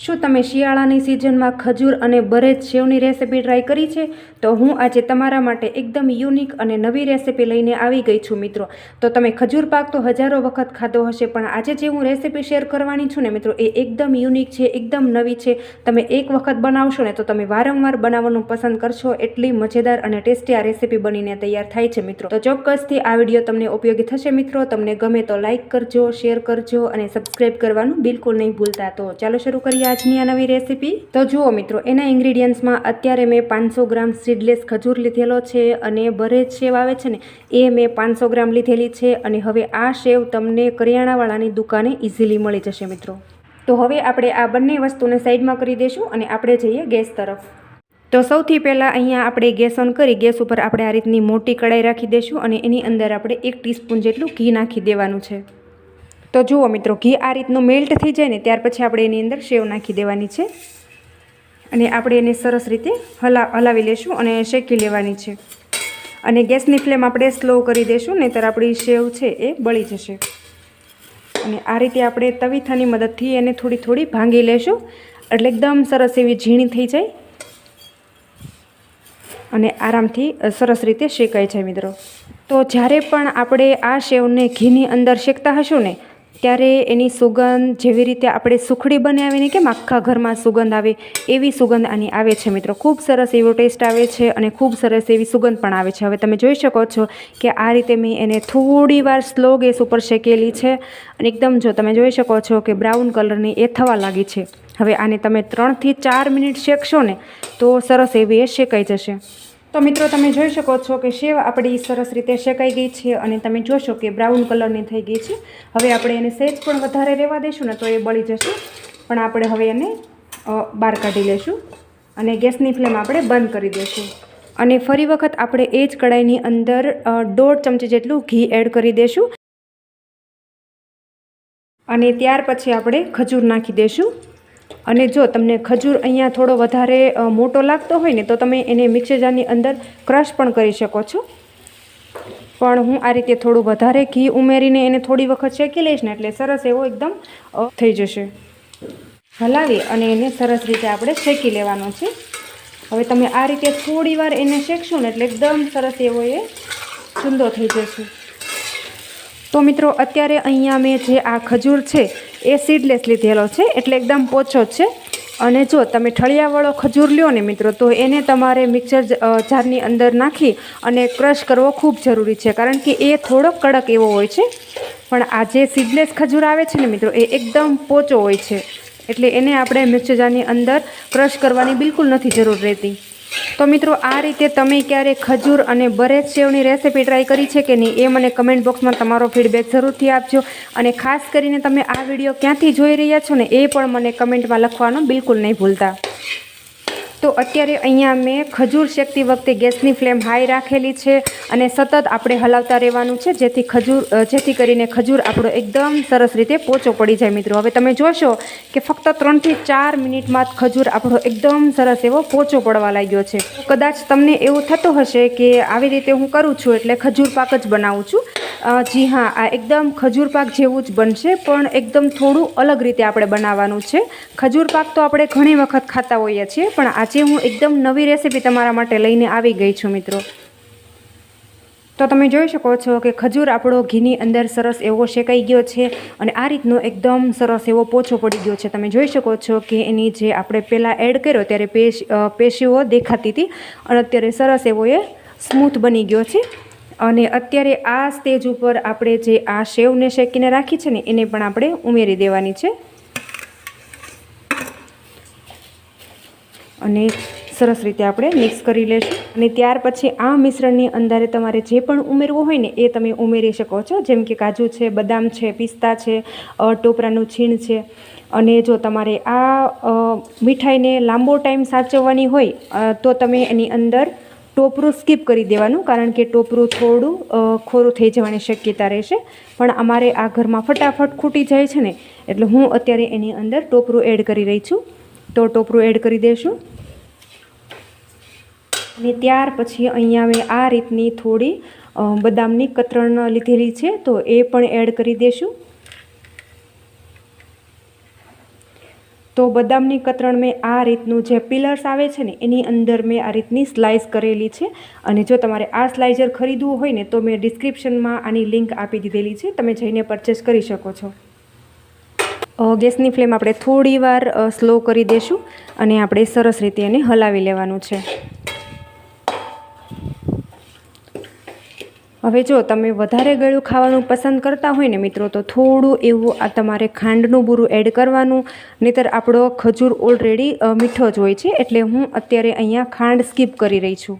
શું તમે શિયાળાની સિઝનમાં ખજૂર અને બરેજ સેવની રેસિપી ટ્રાય કરી છે? તો હું આજે તમારા માટે એકદમ યુનિક અને નવી રેસિપી લઈને આવી ગઈ છું મિત્રો. તો તમે ખજૂર પાક તો હજારો વખત ખાધો હશે, પણ આજે જે હું રેસિપી શેર કરવાની છું ને મિત્રો, એ એકદમ યુનિક છે, એકદમ નવી છે. તમે એક વખત બનાવશો ને તો તમે વારંવાર બનાવવાનું પસંદ કરશો, એટલી મજેદાર અને ટેસ્ટી આ રેસિપી બનીને તૈયાર થાય છે મિત્રો. તો ચોક્કસથી આ વીડિયો તમને ઉપયોગી થશે મિત્રો. તમને ગમે તો લાઇક કરજો, શેર કરજો અને સબસ્ક્રાઈબ કરવાનું બિલકુલ નહીં ભૂલતા. તો ચાલો શરૂ કરીએ આજની આ નવી રેસીપી? તો જુઓ મિત્રો, એના ઇન્ગ્રીડિયન્ટ્સમાં અત્યારે મેં પાંચસો ગ્રામ સીડલેસ ખજૂર લીધેલો છે અને બરેજ સેવ આવે છે ને, એ મેં પાંચસો ગ્રામ લીધેલી છે અને હવે આ સેવ તમને કરિયાણાવાળાની દુકાને ઇઝીલી મળી જશે મિત્રો. તો હવે આપણે આ બંને વસ્તુને સાઈડમાં કરી દઈશું અને આપણે જઈએ ગેસ તરફ. તો સૌથી પહેલાં અહીંયા આપણે ગેસ ઓન કરી, ગેસ ઉપર આપણે આ રીતની મોટી કડાઈ રાખી દઈશું અને એની અંદર આપણે એક ટીસ્પૂન જેટલું ઘી નાખી દેવાનું છે. તો જુઓ મિત્રો, ઘી આ રીતનું મેલ્ટ થઈ જાય ને, ત્યાર પછી આપણે એની અંદર સેવ નાખી દેવાની છે. અને આપણે એને સરસ રીતે હલા, હલાવી લેશું અને શેકી લેવાની છે. અને ગેસની ફ્લેમ આપણે સ્લો કરી દઈશું નહીંતર આપણી સેવ છે એ બળી જશે. અને આ રીતે આપણે તવીથાની મદદથી એને થોડી થોડી ભાંગી લેશું. એટલે એકદમ સરસ એવી ઝીણી થઈ જાય. અને આરામથી સરસ રીતે શેકાય છે મિત્રો. તો જ્યારે પણ આપણે આ સેવને ઘીની અંદર શેકતા હશું ને ત્યારે એની સુગંધ જેવી રીતે આપણે સુખડી બનાવીને કેમ આખા ઘરમાં સુગંધ આવે, એવી સુગંધ આની આવે છે મિત્રો. ખૂબ સરસ એવો ટેસ્ટ આવે છે અને ખૂબ સરસ એવી સુગંધ પણ આવે છે. હવે તમે જોઈ શકો છો કે આ રીતે મેં એને થોડી વાર સ્લો ગેસ ઉપર શેકેલી છે અને એકદમ જો તમે જોઈ શકો છો કે બ્રાઉન કલરની એ થવા લાગી છે. હવે આને તમે ત્રણથી ચાર મિનિટ શેકશો ને તો સરસ એવી એ શેકાઈ જશે. તો મિત્રો, તમે જોઈ શકો છો કે સેવ આપણી સરસ રીતે શેકાઈ ગઈ છે અને તમે જોશો કે બ્રાઉન કલરની થઈ ગઈ છે. હવે આપણે એને સહેજ પણ વધારે રહેવા દઈશું ને તો એ બળી જશે. પણ આપણે હવે એને બહાર કાઢી લેશું અને ગેસની ફ્લેમ આપણે બંધ કરી દઈશું અને ફરી વખત આપણે એ જ કડાઈની અંદર દોઢ ચમચી જેટલું ઘી એડ કરી દઈશું અને ત્યાર પછી આપણે ખજૂર નાખી દઈશું અને જો તમને ખજૂર અહીંયા થોડો વધારે મોટો લાગતો હોય ને, તો તમે એને મિક્સર જારની અંદર ક્રશ પણ કરી શકો છો. પણ હું આ રીતે થોડું વધારે ઘી ઉમેરીને એને થોડી વખત શેકી લઈશ ને, એટલે સરસ એવો એકદમ થઈ જશે. હલાવી અને એને સરસ રીતે આપણે શેકી લેવાનો છે. હવે તમે આ રીતે થોડી વાર એને શેકશો ને, એટલે એકદમ સરસ એવો એ ચૂંદો થઈ જશે. તો મિત્રો, અત્યારે અહીંયા મેં જે આ ખજૂર છે એ સીડલેસ લીધેલો છે, એટલે એકદમ પોચો છે. અને જો તમે ઠળિયાવાળો ખજૂર લ્યો ને મિત્રો, તો એને તમારે મિક્સર જારની અંદર નાખી અને ક્રશ કરવો ખૂબ જરૂરી છે. કારણ કે એ થોડો કડક એવો હોય છે. પણ આ જે સીડલેસ ખજૂર આવે છે ને મિત્રો, એ એકદમ પોચો હોય છે. એટલે એને આપણે મિક્સર જારની અંદર ક્રશ કરવાની બિલકુલ નથી જરૂર રહેતી. તો મિત્રો, આ રીતે તમે ક્યારે ખજૂર અને બરેજ સેવની રેસીપી ટ્રાય કરી છે કે નહીં, એ મને કમેન્ટ બોક્સમાં તમારો ફીડબેક જરૂરથી આપજો. અને ખાસ કરીને તમે આ વીડિયો ક્યાંથી જોઈ રહ્યા છો ને, એ પણ મને કમેન્ટમાં લખવાનું બિલકુલ નહીં ભૂલતા. તો અત્યારે અહીંયા મેં ખજૂર શેકતી વખતે ગેસની ફ્લેમ હાઈ રાખેલી છે અને સતત આપણે હલાવતા રહેવાનું છે, જેથી ખજૂર જેથી કરીને ખજૂર આપણો એકદમ સરસ રીતે પોચો પડી જાય મિત્રો. હવે તમે જોશો કે ફક્ત ત્રણથી ચાર મિનિટમાં ખજૂર આપણો એકદમ સરસ એવો પોચો પડવા લાગ્યો છે. કદાચ તમને એવું થતું હશે કે આવી રીતે હું કરું છું એટલે ખજૂર પાક જ બનાવું છું. જી હા, આ એકદમ ખજૂર પાક જેવું જ બનશે, પણ એકદમ થોડું અલગ રીતે આપણે બનાવવાનું છે. ખજૂર પાક તો આપણે ઘણી વખત ખાતા હોઈએ છીએ, પણ આજે હું એકદમ નવી રેસીપી તમારા માટે લઈને આવી ગઈ છું, મિત્રો. તો તમે જોઈ શકો છો કે ખજૂર આપણો ઘીની અંદર સરસ એવો શેકાઈ ગયો છે અને આ રીતનો એકદમ સરસ એવો પોછો પડી ગયો છે. તમે જોઈ શકો છો કે એની જે આપણે પહેલાં એડ કર્યો ત્યારે પેશ પેશીઓ દેખાતી હતી અને અત્યારે સરસ એવો એ સ્મૂથ બની ગયો છે. અને અત્યારે આ સ્ટેજ ઉપર આપણે જે આ સેવને શેકીને રાખી છે ને, એને પણ આપણે ઉમેરી દેવાની છે. અને સરસ રીતે આપણે મિક્સ કરી લેશું. અને ત્યાર પછી આ મિશ્રણની અંદર તમારે જે પણ ઉમેરવું હોય ને, એ તમે ઉમેરી શકો છો. જેમ કે કાજુ છે, બદામ છે, પિસ્તા છે ટોપરાનું છીણ છે. અને જો તમારે આ મીઠાઈને લાંબો ટાઈમ સાચવવાની હોય તો તમે એની અંદર ટોપરું સ્કીપ કરી દેવાનું, કારણ કે ટોપરું થોડું ખોરું થઈ જવાની શક્યતા રહેશે. પણ અમારે આ ઘરમાં ફટાફટ ખૂટી જાય છે ને, એટલે હું અત્યારે એની અંદર ટોપરું એડ કરી રહી છું. તો ટોપરું એડ કરી દઈશું અને ત્યાર પછી અહીંયા મેં આ રીતની થોડી બદામની કતરણ લીધેલી છે, તો એ પણ એડ કરી દઈશું તો બદામની કતરણ મેં આ રીતનું જે પિલર્સ આવે છે ને, એની અંદર મેં આ રીતની સ્લાઇસ કરેલી છે. અને જો તમારે આ સ્લાઇઝર ખરીદવું હોય ને, તો મેં ડિસ્ક્રિપ્શનમાં આની લિંક આપી દીધેલી છે. તમે જઈને પરચેસ કરી શકો છો. ગેસની ફ્લેમ આપણે થોડી સ્લો કરી દઈશું અને આપણે સરસ રીતે એને હલાવી લેવાનું છે. હવે જો તમે વધારે ગળ્યું ખાવાનું પસંદ કરતા હોય ને મિત્રો, તો થોડું એવું આ તમારે ખાંડનું બૂરું એડ કરવાનું. નહીતર આપણો ખજૂર ઓલરેડી મીઠો જ હોય છે, એટલે હું અત્યારે અહીંયા ખાંડ સ્કીપ કરી રહી છું.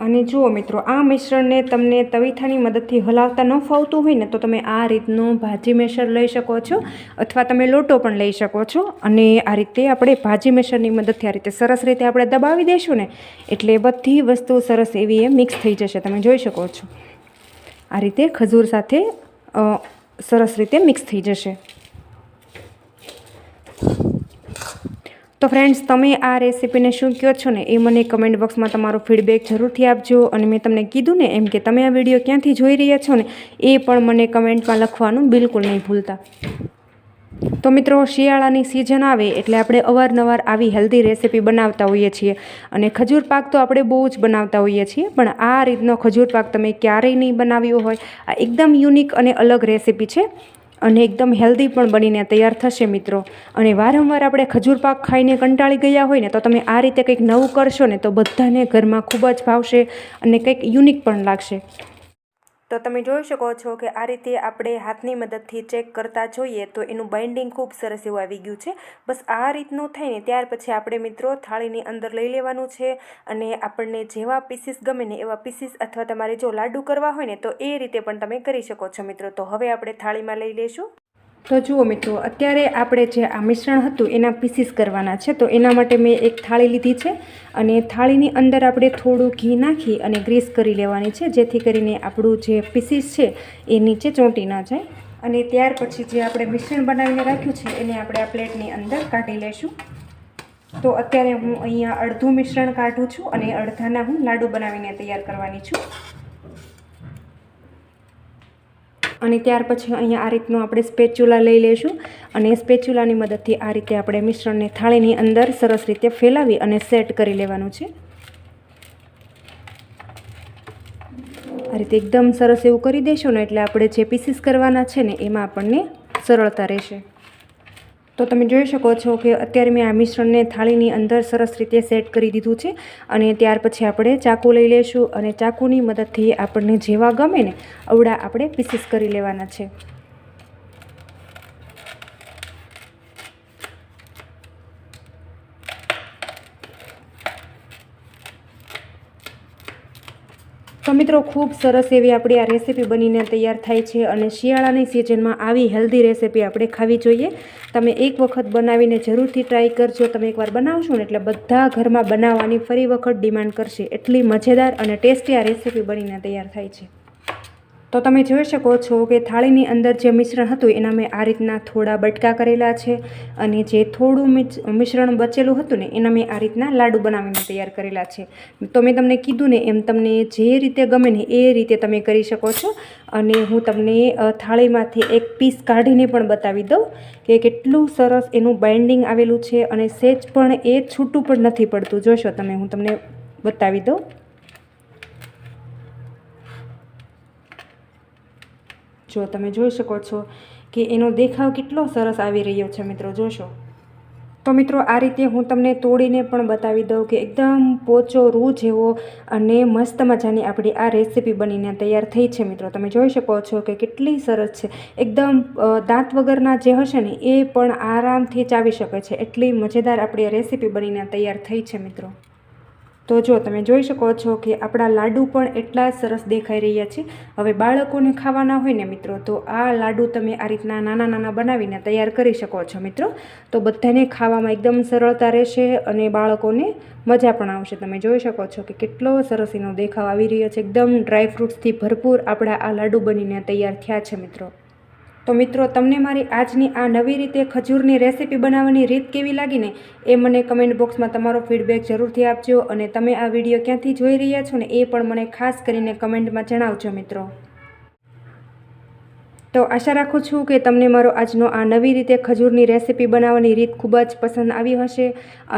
અને જુઓ મિત્રો, આ મિશ્રણને તમને તવીથાની મદદથી હલાવતા ન ફાવતું હોય ને તો તમે આ રીતનું ભાજી મેસર લઈ શકો છો અથવા તમે લોટો પણ લઈ શકો છો. અને આ રીતે આપણે ભાજી મેશરની મદદથી આ રીતે સરસ રીતે આપણે દબાવી દઈશું ને એટલે બધી વસ્તુ સરસ એવી એ મિક્સ થઈ જશે, તમે જોઈ શકો છો. આ રીતે ખજૂર સાથે સરસ રીતે મિક્સ થઈ જશે. તો ફ્રેન્ડ્સ તમે આ રેસીપીને શું કહો છો ને એ મને કમેન્ટ બોક્સમાં તમારો ફીડબેક જરૂરથી આપજો અને મેં તમને કીધું ને એમ કે તમે આ વીડિયો ક્યાંથી જોઈ રહ્યા છો ને એ પણ મને કમેન્ટમાં લખવાનું બિલકુલ નહીં ભૂલતા. તો મિત્રો, શિયાળાની સિઝન આવે એટલે આપણે અવારનવાર આવી હેલ્ધી રેસીપી બનાવતા હોઈએ છીએ અને ખજૂર પાક તો આપણે બહુ જ બનાવતા હોઈએ છીએ, પણ આ રીતનો ખજૂર પાક તમે ક્યારેય નહીં બનાવ્યો હોય. આ એકદમ યુનિક અને અલગ રેસીપી છે. અને એકદમ હેલ્ધી પણ બનીને તૈયાર થશે મિત્રો. અને વારંવાર આપણે ખજૂર પાક ખાઈને કંટાળી ગયા હોય ને, તો તમે આ રીતે કંઈક નવું કરશો ને, તો બધાને ઘરમાં ખૂબ જ ભાવશે અને કંઈક યુનિક પણ લાગશે. તો તમે જોઈ શકો છો કે આ રીતે આપણે હાથની મદદથી ચેક કરતા જોઈએ તો એનું બાઇન્ડિંગ ખૂબ સરસ એવું આવી ગયું છે. બસ આ રીતનું થઈને ત્યાર પછી આપણે મિત્રો થાળીની અંદર લઈ લેવાનું છે અને આપણને જેવા પીસીસ ગમે ને એવા પીસીસ અથવા તમારે જો લાડુ કરવા હોય ને તો એ રીતે પણ તમે કરી શકો છો મિત્રો. તો હવે આપણે થાળીમાં લઈ લઈશું. તો જુઓ મિત્રો, અત્યારે આપણે જે આ મિશ્રણ હતું, એના પીસીસ કરવાના છે. તો એના માટે મેં એક થાળી લીધી છે અને થાળીની અંદર આપણે થોડું ઘી નાખી અને ગ્રીસ કરી લેવાની છે, જેથી કરીને આપણું જે પીસીસ છે, એ નીચે ચોંટી ન જાય. અને ત્યાર પછી જે આપણે મિશ્રણ બનાવીને રાખ્યું છે, એને આપણે આ પ્લેટની અંદર કાઢી લઈશું તો અત્યારે હું અહીંયા અડધું મિશ્રણ કાઢું છું અને અડધાના હું લાડુ બનાવીને તૈયાર કરવાની છું. અને ત્યાર પછી અહીંયા આ રીતનું આપણે સ્પેચ્યુલા લઈ લઈશું અને સ્પેચ્યુલાની મદદથી આ રીતે આપણે મિશ્રણને થાળીની અંદર સરસ રીતે ફેલાવી અને સેટ કરી લેવાનું છે. આ રીતે એકદમ સરસ એવું કરી દઈશું ને એટલે આપણે જે પીસીસ કરવાના છે ને, એમાં આપણને સરળતા રહેશે. તો તમે જોઈ શકો છો કે અત્યારે મેં આ મિશ્રણને થાળીની અંદર સરસ રીતે સેટ કરી દીધું છે અને ત્યાર પછી આપણે ચાકુ લઈ લઈશું અને ચાકુની મદદથી આપણને જેવા ગમે ને અવડા આપણે પીસીસ કરી લેવાના છે. તો મિત્રો, ખૂબ સરસ એવી આપણી આ રેસીપી બનીને તૈયાર થાય છે અને શિયાળાની સિઝનમાં આવી હેલ્ધી રેસીપી આપણે ખાવી જોઈએ. તમે એક વખત બનાવીને જરૂરથી ટ્રાય કરજો. તમે એકવાર બનાવશો ને એટલે બધા ઘરમાં બનાવવાની ફરી વખત ડિમાન્ડ કરશે. એટલી મજેદાર અને ટેસ્ટી આ રેસીપી બનીને તૈયાર થાય છે. તો તમે જોઈ શકો છો કે થાળીની અંદર જે મિશ્રણ હતું, એના મેં આ રીતના થોડા બટકા કરેલા છે અને જે થોડું મિશ્રણ બચેલું હતું ને, એના મેં આ રીતના લાડુ બનાવીને તૈયાર કરેલા છે. તો મેં તમને કીધું ને, એમ તમને જે રીતે ગમે ને, એ રીતે તમે કરી શકો છો. અને હું તમને થાળીમાંથી એક પીસ કાઢીને પણ બતાવી દઉં કે કેટલું સરસ એનું બાઇન્ડિંગ આવેલું છે અને સેજ પણ એ છૂટું પણ નથી પડતું. જોશો તમે, હું તમને બતાવી દઉં. જો તમે જોઈ શકો છો કે એનો દેખાવ કેટલો સરસ આવી રહ્યો છે મિત્રો, જોશો. તો મિત્રો, આ રીતે હું તમને તોડીને પણ બતાવી દઉં કે એકદમ પોચો રૂ જેવો અને મસ્ત મજાની આપણી આ રેસીપી બનીને તૈયાર થઈ છે મિત્રો. તમે જોઈ શકો છો કે કેટલી સરસ છે. એકદમ દાંત વગરના જે હશે ને, એ પણ આરામથી ચાવી શકે છે. એટલી મજેદાર આપણી રેસીપી બનીને તૈયાર થઈ છે મિત્રો. તો જો તમે જોઈ શકો છો કે આપણા લાડુ પણ એટલા સરસ દેખાઈ રહ્યા છે. હવે બાળકોને ખાવાના હોય ને મિત્રો, તો આ લાડુ તમે આ રીતના નાના નાના બનાવીને તૈયાર કરી શકો છો મિત્રો. તો બધાને ખાવામાં એકદમ સરળતા રહેશે અને બાળકોને મજા પણ આવશે. તમે જોઈ શકો છો કે કેટલો સરસ એનો દેખાવ આવી રહ્યો છે. એકદમ ડ્રાય ફ્રૂટ્સથી ભરપૂર આપણા આ લાડુ બનીને તૈયાર થયા છે મિત્રો. તો મિત્રો, તમને મારી આજની આ નવી રીતે ખજૂરની રેસીપી બનાવવાની રીત કેવી લાગીને એ મને કમેન્ટ બોક્સમાં તમારો ફીડબેક જરૂરથી આપજો અને તમે આ વીડિયો ક્યાંથી જોઈ રહ્યા છો ને એ પણ મને ખાસ કરીને કમેન્ટમાં જણાવજો મિત્રો. તો આશા રાખું છું કે તમને મારો આજનો આ નવી રીતે ખજૂરની રેસીપી બનાવવાની રીત ખૂબ જ પસંદ આવી હશે.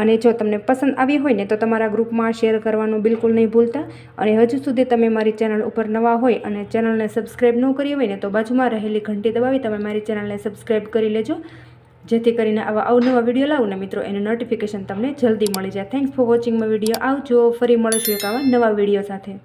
અને જો તમને પસંદ આવી હોય ને તો તમારા ગ્રુપમાં શેર કરવાનું બિલકુલ નહીં ભૂલતા. અને હજુ સુધી તમે મારી ચેનલ ઉપર નવા હોય અને ચેનલને સબસ્ક્રાઈબ ન કરી હોય ને તો બાજુમાં રહેલી ઘંટી દબાવી તમે મારી ચેનલને સબસ્ક્રાઈબ કરી લેજો. જેથી કરીને આવા અવનવા વીડિયો લાવું ને મિત્રો, એનું નોટિફિકેશન તમને જલ્દી મળી જાય. Thanks for watching my video આવજો. ફરી મળીશું એક આવા નવા વીડિયો સાથે.